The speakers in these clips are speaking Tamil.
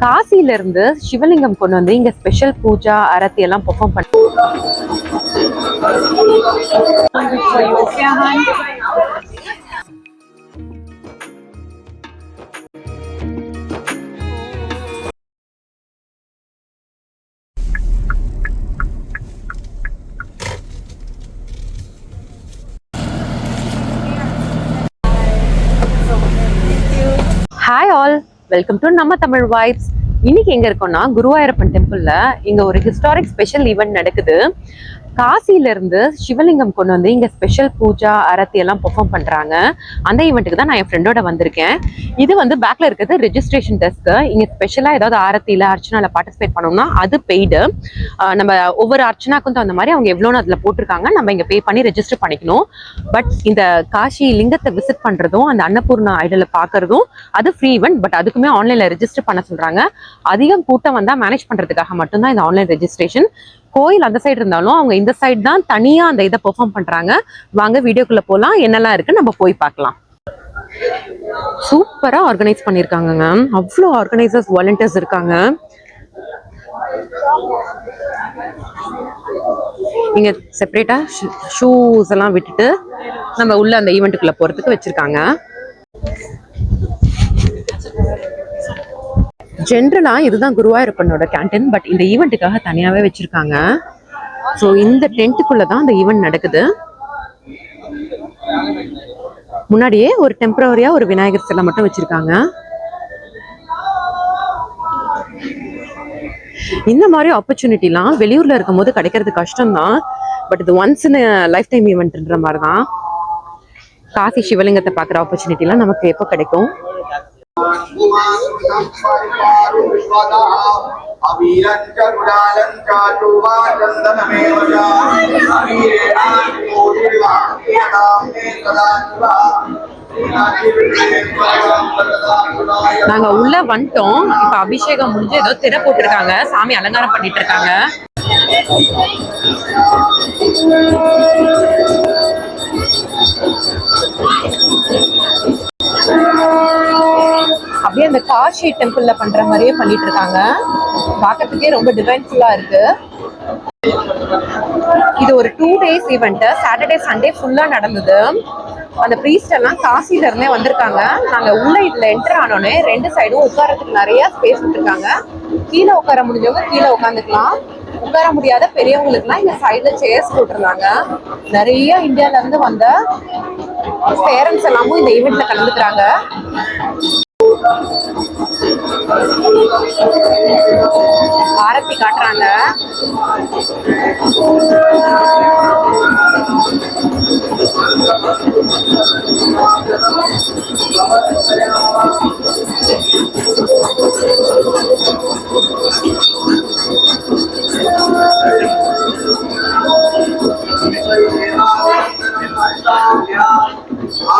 காசில இருந்து சிவலிங்கம் கொண்டு வந்து இங்க ஸ்பெஷல் பூஜா அரத்தி எல்லாம் பெர்ஃபார்ம் பண்ண வெல்கம் டு நம்ம தமிழ் வைப்ஸ் இன்னைக்கு எங்க இருக்கோம்னா குருவாயூரப்பன் டெம்பிள்ல இங்க ஒரு ஹிஸ்டாரிக் ஸ்பெஷல் ஈவெண்ட் நடக்குது. காசில இருந்து சிவலிங்கம் கொண்டு வந்து இங்கே ஸ்பெஷல் பூஜா அரத்தி எல்லாம் பெர்ஃபார்ம் பண்றாங்க. அந்த ஈவெண்ட்டுக்கு தான் நான் என் ஃப்ரெண்டோட வந்திருக்கேன். இது வந்து பேக்கில் இருக்கிறது ரெஜிஸ்ட்ரேஷன் டெஸ்க்கு இங்கே ஸ்பெஷலாக ஏதாவது ஆரத்தியில அர்ச்சனாவில் பார்ட்டிசிபேட் பண்ணோம்னா அது பெய்டு நம்ம ஒவ்வொரு அர்ச்சனாக்கும் தகுந்த மாதிரி அவங்க எவ்வளோன்னு அதில் போட்டிருக்காங்க. நம்ம இங்கே பே பண்ணி ரெஜிஸ்டர் பண்ணிக்கணும். பட் இந்த காஷி லிங்கத்தை விசிட் பண்றதும் அந்த அன்னபூர்ணா ஐடலை பார்க்குறதும் அது ஃப்ரீ ஈவெண்ட் பட் அதுக்குமே ஆன்லைனில் ரெஜிஸ்டர் பண்ண சொல்றாங்க. அதிகம் கூட்டம் வந்தால் மேனேஜ் பண்றதுக்காக மட்டும்தான் இந்த ஆன்லைன் ரெஜிஸ்ட்ரேஷன் கோயில் அந்த சைடு இருந்தாலும் அவங்க இந்த சைடு தான் தனியா அந்த இதை பெர்ஃபார்ம் பண்றாங்க. வாங்க வீடியோக்குள்ள போகலாம் என்னெல்லாம் இருக்கு நம்ம போய் பார்க்கலாம். சூப்பரா ஆர்கனைஸ் பண்ணிருக்காங்கங்க அவ்வளோ ஆர்கனைசர்ஸ் வாலண்டியர்ஸ் இருக்காங்க. இங்க செப்பரேட்டா ஷூஸ் எல்லாம் விட்டுட்டு நம்ம உள்ள அந்த ஈவெண்ட்டுக்குள்ள போறதுக்கு வச்சிருக்காங்க. ஜென்ரலா இதுதான் குருவாயூரப்பனோட கேண்டீன் பட் இந்த ஈவெண்ட்டுக்காக தனியாகவே வச்சுருக்காங்க. ஸோ இந்த டென்ட்டுக்குள்ளே தான் இந்த ஈவெண்ட் நடக்குது. முன்னாடியே ஒரு டெம்பரவரியாக ஒரு விநாயகர் சிலை மட்டும் வச்சிருக்காங்க. இந்த மாதிரி ஆப்பர்ச்சுனிட்டிலாம் வெளியூரில் இருக்கும்போது கிடைக்கிறது கஷ்டம்தான். பட் இது ஒன்ஸ் இன் லைஃப் டைம் ஈவெண்ட்ன்ற மாதிரி தான். காசி சிவலிங்கத்தை பார்க்குற ஆப்பர்ச்சுனிட்டிலாம் நமக்கு எப்போ கிடைக்கும்? நாங்க உள்ள வந்துட்டோம். இப்ப அபிஷேகம் முடிஞ்சு ஏதோ திரை போட்டிருக்காங்க. சாமி அலங்காரம் பண்ணிட்டு இருக்காங்க. இந்த காஷி டெம்பிள்ல பண்ற மாதிரியே பண்ணிட்டு இருக்காங்க பார்க்கறதுக்கே ரொம்ப டிவைன்ஃபுல்லா இருக்கு. இது ஒரு two days event Saturday Sunday ஃபுல்லா நடந்தது. அந்த ப்ரீஸ்ட் எல்லாம் காசில இருந்தே வந்திருக்காங்க. நாங்க உள்ள இதுல என்டர் ஆனோடனே ரெண்டு சைடும் உட்காரத்துக்கு நிறைய ஸ்பேஸ் விட்டுருக்காங்க. கீழே உட்கார முடிஞ்சவங்க கீழே உட்காந்துக்கலாம் உட்கார முடியாத பெரியவங்களுக்குலாம் இந்த சைடுல சேர்ஸ் போட்டிருந்தாங்க. நிறைய இந்தியால இருந்து வந்த பேரண்ட்ஸ் எல்லாமும் இந்த ஈவெண்ட்ல கலந்துக்கிறாங்க. ஆரத்தி காட்டுறாங்க.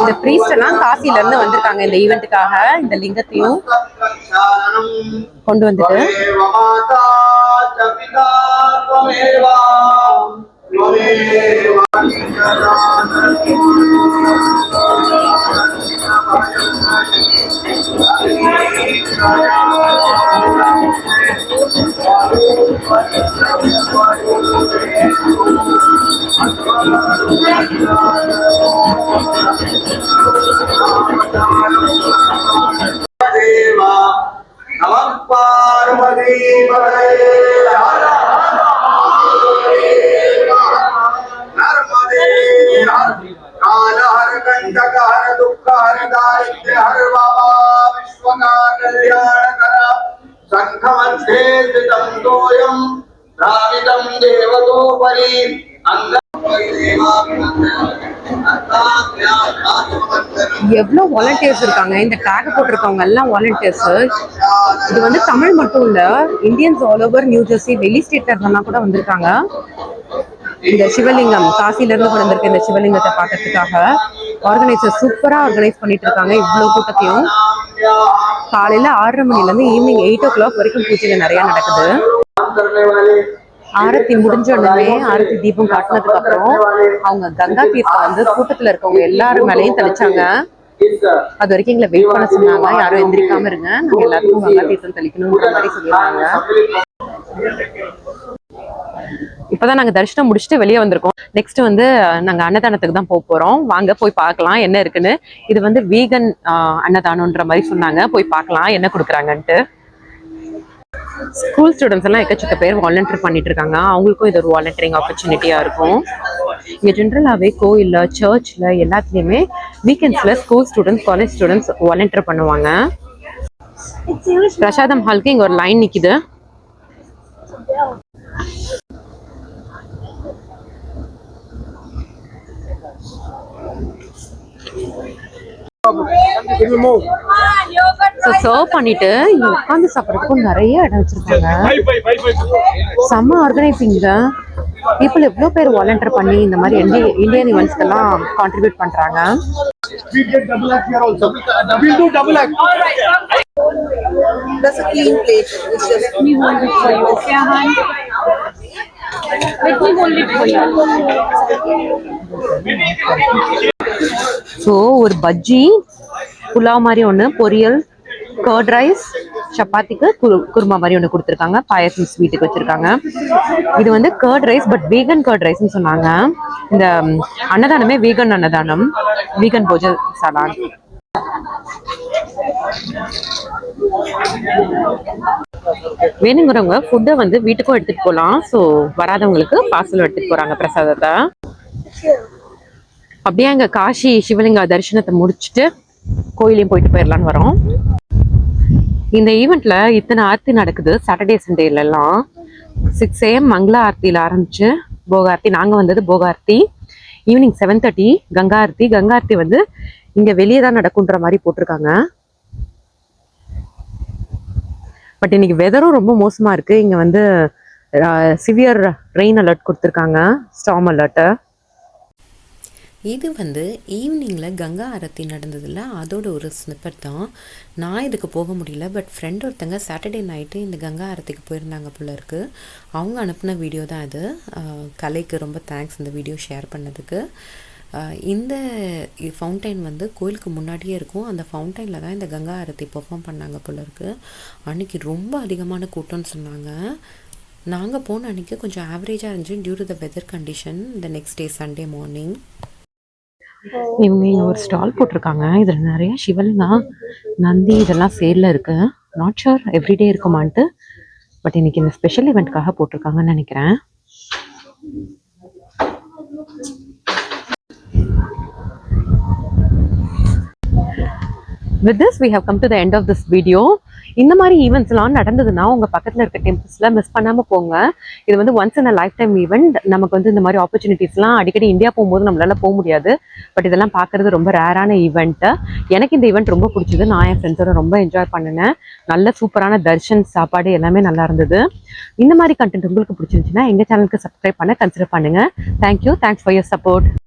இந்த பிரீஸ்ட் எல்லாம் காசில இருந்து வந்திருக்காங்க. இந்த ஈவெண்ட்டுக்காக இந்த லிங்கத்தையும் கொண்டு வந்துட்டு. தேவா நம பார்வதி நர்மதே காலஹர தாரித்ய ஹர பாபா விஸ்வகா கல்யாணகர சங்கமத்தே ஸ்திதம் திராவிதம் தேவதோபரி அங்க எவ்வளோ வாலண்டியர்ஸ் இருக்காங்க? இந்த டேக் போட்டிருக்கவங்க எல்லாம் வாலண்டியர்ஸ் இது வந்து தமிழ் மட்டும் இல்லை Indians all over New Jersey வெளி ஸ்டேட்ல கூட வந்திருக்காங்க. இந்த சிவலிங்கம் காசிலிருந்து கூட வந்திருக்க இந்த சிவலிங்கத்தை பார்க்கறதுக்காக ஆர்கனைசர் சூப்பராக ஆர்கனைஸ் பண்ணிட்டு இருக்காங்க இவ்வளோ கூட்டத்தையும். காலையில் ஆறரை மணிலேருந்து ஈவினிங் எயிட் ஓ கிளாக் வரைக்கும் பூஜையில் நிறையா நடக்குது. ஆரத்தி முடிஞ்ச உடனே ஆரத்தி தீபம் காட்டினதுக்கு அப்புறம் அவங்க கங்கா தீர்த்தம் வந்து கூட்டத்துல இருக்கவங்க எல்லாரும் மேலயும் தெளிச்சாங்க. அது வரைக்கும் எங்களை வெயிட் பண்ண சொன்னாங்க. யாரும் எந்திரிக்காம இருங்க. நாங்க எல்லாருக்கும் கங்கா தீர்த்தம் தெளிக்கணும்ன்ற மாதிரி சொல்லியிருந்தாங்க. இப்பதான் நாங்க தரிசனம் முடிச்சுட்டு வெளியே வந்திருக்கோம். நெக்ஸ்ட் வந்து நாங்க அன்னதானத்துக்கு தான் போக போறோம். வாங்க போய் பார்க்கலாம் என்ன இருக்குன்னு. இது வந்து வீகன் அன்னதானம்ன்ற மாதிரி சொன்னாங்க. போய் பார்க்கலாம் என்ன கொடுக்குறாங்கன்ட்டு. ஸ்கூல் ஸ்டூடெண்ட்ஸ் எல்லாம் எக்கச்சக்க பேர் வாலண்டியர் பண்ணிட்டு இருக்காங்க. அவங்களுக்கும் இது ஒரு வாலண்டியரிங் ஆப்பர்ச்சுனிட்டியா இருக்கும். இங்க ஜென்ரலாகவே கோயில்ல சர்ச்ல எல்லாத்துலயுமே வீக்கெண்ட்ஸ்ல school students college students volunteer பண்ணுவாங்க. பிரசாதம் ஹால்க்கு இங்க ஒரு லைன் நிக்குது. ஸோ சர்வ் பண்ணிட்டு இங்க உட்காந்து சாப்பிட்றதுக்கும் நிறைய இடம் வச்சிருக்காங்க செம்ம ஆர்கனைசிங்க பீப்புள் எவ்வளோ பேர் வாலண்டியர் பண்ணி இந்த மாதிரி இந்திய இந்தியன் ஈவெண்ட்ஸ்க்கெல்லாம் கான்ட்ரிபியூட் பண்றாங்க We get double act here also. We'll do double act. That's a clean plate. It's just me hold it for you. Okay, hon? Let me hold it for you. So ஒரு பஜ்ஜி புலாவ் மாதிரி ஒன்று பொரியல் கர்ட் ரைஸ் சப்பாத்திக்கு குரு- குருமா மாதிரி ஒன்று கொடுத்துருக்காங்க. பாயசம் ஸ்வீட்டுக்கு வச்சிருக்காங்க. இது வந்து curd rice but vegan curd ரைஸ்னு சொன்னாங்க. இந்த அன்னதானமே வீகன் அன்னதானம். வீகன் போஜல் சலான் வேணுங்கிறவங்க ஃபுட்டை வந்து வீட்டுக்கும் எடுத்துட்டு போகலாம் ஸோ வராதவங்களுக்கு பார்சல் எடுத்துட்டு போறாங்க பிரசாதத்தை. அப்படியே அங்கே காஷி சிவலிங்க தரிசனத்தை முடிச்சுட்டு கோயிலையும் போயிட்டு போயிடலான்னு வரோம். இந்த ஈவெண்ட்ல இத்தனை ஆர்த்தி நடக்குது. சாட்டர்டே சண்டேலலாம் சிக்ஸ் ஏஎம் மங்களா ஆர்த்தியில் ஆரம்பிச்சு போகார்த்தி. நாங்கள் வந்தது போகார்த்தி. Evening seven thirty Ganga aarti. Ganga aarti வந்து இங்கே வெளியே தான் நடக்குன்ற மாதிரி போட்டிருக்காங்க. பட் இன்னைக்கு வெதரும் ரொம்ப மோசமாக இருக்குது இங்கே வந்து சிவியர் ரெயின் அலர்ட் கொடுத்துருக்காங்க. ஸ்டாம் அலர்ட்டு இது வந்து ஈவினிங்கில் கங்கா ஆரத்தி நடந்ததில்ல அதோட ஒரு ஸ்னிப்பர் தான். நான் இதுக்கு போக முடியல பட் ஃப்ரெண்ட் ஒருத்தங்க சாட்டர்டே நைட்டு இந்த கங்கா ஆரத்திக்கு போயிருந்தாங்க போல இருக்கு. அவங்க அனுப்பின வீடியோ தான் இது. கலைக்கு ரொம்ப தேங்க்ஸ் இந்த வீடியோ ஷேர் பண்ணதுக்கு. இந்த ஃபவுண்டைன் வந்து கோயிலுக்கு முன்னாடியே இருக்கும். அந்த ஃபவுண்டைனில் தான் இந்த கங்கா ஆரத்தி பெர்ஃபார்ம் பண்ணாங்க போல இருக்குது அன்றைக்கி ரொம்ப அதிகமான கூட்டம்னு சொன்னாங்க. நாங்கள் போன அன்றைக்கி கொஞ்சம் ஆவரேஜாக இருந்துச்சு due to the weather condition இந்த நெக்ஸ்ட் டே சண்டே மார்னிங் இவங்க இங்க ஒரு ஸ்டால் போட்டிருக்காங்க. இதுல நிறைய சிவலிங்கா நந்தி இதெல்லாம் சேலில் இருக்கு. நாட் ஷுர் எவ்ரிடே இருக்குமான்ட்டு. பட் இன்னைக்கு இந்த ஸ்பெஷல் இவெண்ட்காக போட்டிருக்காங்கன்னு நினைக்கிறேன். With this we have come to the end of this video. இந்த மாதிரி ஈவெண்ட்ஸ்லாம் நடந்ததுன்னா உங்கள் பக்கத்தில் இருக்க டெம்பிள்ஸில் மிஸ் பண்ணாமல் போங்க. இது வந்து once in a life time event நமக்கு வந்து இந்த மாதிரி ஆப்பர்ச்சுனிட்டிஸ்லாம் அடிக்கடி இந்தியா போகும்போது நம்மளால போக முடியாது. பட் இதெல்லாம் பார்க்கறது ரொம்ப ரேரான ஈவெண்ட்டு எனக்கு இந்த ஈவெண்ட் ரொம்ப பிடிச்சது. நான் என் ஃப்ரெண்ட்ஸோட ரொம்ப என்ஜாய் பண்ணினேன். நல்ல சூப்பரான தர்ஷன் சாப்பாடு எல்லாமே நல்லா இருந்தது. இந்த மாதிரி கண்டென்ட் உங்களுக்கு பிடிச்சிருந்துச்சுன்னா எங்கள் சேனலுக்கு சப்ஸ்கிரைப் பண்ண கன்சிடர் பண்ணுங்க. Thank you thanks for your support